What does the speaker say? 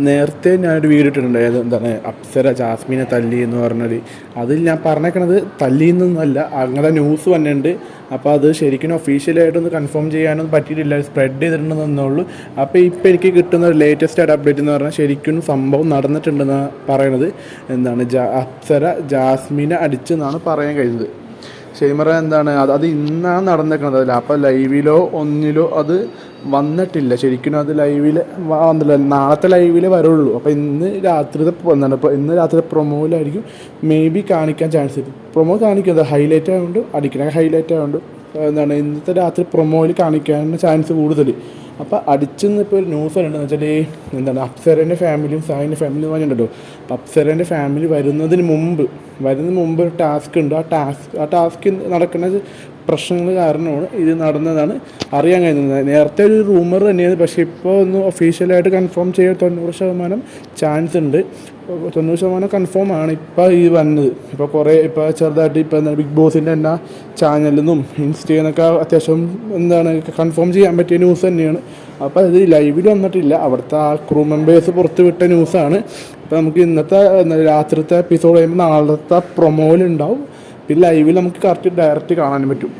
നേരത്തെ ഞാനൊരു വീഡിയോ ഇട്ടിട്ടുണ്ടായത് എന്താണ്? അപ്സര ജാസ്മിനെ തല്ലി എന്ന് പറഞ്ഞത് അതിൽ ഞാൻ പറഞ്ഞേക്കണത് തല്ലി എന്നൊന്നുമല്ല. അങ്ങനെ ന്യൂസ് വന്നിട്ടുണ്ട്. അപ്പോൾ അത് ശരിക്കും ഒഫീഷ്യലായിട്ടൊന്ന് കൺഫേം ചെയ്യാനൊന്നും പറ്റിയിട്ടില്ല. സ്പ്രെഡ് ചെയ്തിട്ടുണ്ടെന്നുള്ളൂ അപ്പോൾ ഇപ്പോൾ എനിക്ക് കിട്ടുന്ന ഒരു ലേറ്റസ്റ്റ് ആയിട്ട് അപ്ഡേറ്റ് എന്ന് പറഞ്ഞാൽ ശരിക്കും സംഭവം നടന്നിട്ടുണ്ടെന്നാണ് പറയണത്. എന്താണ്? ജാ അപ്സര ജാസ്മിനെ അടിച്ചെന്നാണ് പറയാൻ കഴിയുന്നത് പറഞ്ഞാൽ എന്താണ് അത് അത് ഇന്നാണ് നടന്നേക്കുന്നത് അതിൽ അപ്പോൾ ലൈവിലോ ഒന്നിലോ അത് വന്നിട്ടില്ല. ശരിക്കും അത് ലൈവിൽ വന്നില്ല നാളത്തെ ലൈവിലേ വരുള്ളൂ. അപ്പോൾ ഇന്ന് രാത്രി എന്താണ് ഇപ്പോൾ ഇന്ന് രാത്രി പ്രൊമോയിലായിരിക്കും മേ ബി കാണിക്കാൻ ചാൻസ് പ്രൊമോ കാണിക്കുന്നത് ഹൈലൈറ്റ് ആയതുകൊണ്ട് അടിക്കണ ഹൈലൈറ്റ് ആയതുകൊണ്ട് എന്താണ് ഇന്നത്തെ രാത്രി പ്രൊമോയിൽ കാണിക്കാൻ ചാൻസ് കൂടുതൽ അപ്പോൾ അടിച്ചെന്ന് ഇപ്പോൾ ഒരു ന്യൂസ് ഉണ്ടെന്ന് വെച്ചാൽ എന്താണ്? അപ്സരന്റെ ഫാമിലിയും സായിന്റെ ഫാമിലിയും പറഞ്ഞിട്ടുണ്ടല്ലോ അപ്പോൾ അപ്സരന്റെ ഫാമിലി വരുന്നതിന് മുമ്പ് വരുന്നതിന് മുമ്പ് ഒരു ടാസ്ക് ഉണ്ട്. ആ ടാസ്ക് ആ ടാസ്ക് നടക്കുന്ന പ്രശ്നങ്ങൾ കാരണമാണ് ഇത് നടന്നതാണ് അറിയാൻ കഴിയുന്നത് നേരത്തെ ഒരു റൂമർ തന്നെയാണ് പക്ഷേ ഇപ്പോൾ ഒന്ന് ഒഫീഷ്യലായിട്ട് കൺഫേം ചെയ്യാൻ തൊണ്ണൂറ് ശതമാനം ചാൻസ് ഉണ്ട്. തൊണ്ണൂറ് ശതമാനം കൺഫേം ആണ് ഇപ്പോൾ ഈ വന്നത്. ഇപ്പോൾ കുറേ ഇപ്പോൾ ചെറുതായിട്ട് ഇപ്പോൾ എന്താ ബിഗ് ബോസിന്റെ തന്നെ ചാനലിൽ നിന്നും ഇൻസ്റ്റയിൽ നിന്നൊക്കെ അത്യാവശ്യം എന്താണ് കൺഫേം ചെയ്യാൻ പറ്റിയ ന്യൂസ് തന്നെയാണ്. അപ്പോൾ ഇത് ലൈവിൽ വന്നിട്ടില്ല. അവിടുത്തെ ആ ക്രൂ മെമ്പേഴ്സ് പുറത്ത് വിട്ട ന്യൂസാണ് അപ്പോൾ നമുക്ക് ഇന്നത്തെ രാത്രിത്തെ എപ്പിസോഡ് കഴിയുമ്പോൾ നാളത്തെ പ്രൊമോയിലുണ്ടാവും പിന്നെ ലൈവിൽ നമുക്ക് കറക്റ്റ് ഡയറക്റ്റ് കാണാൻ പറ്റും.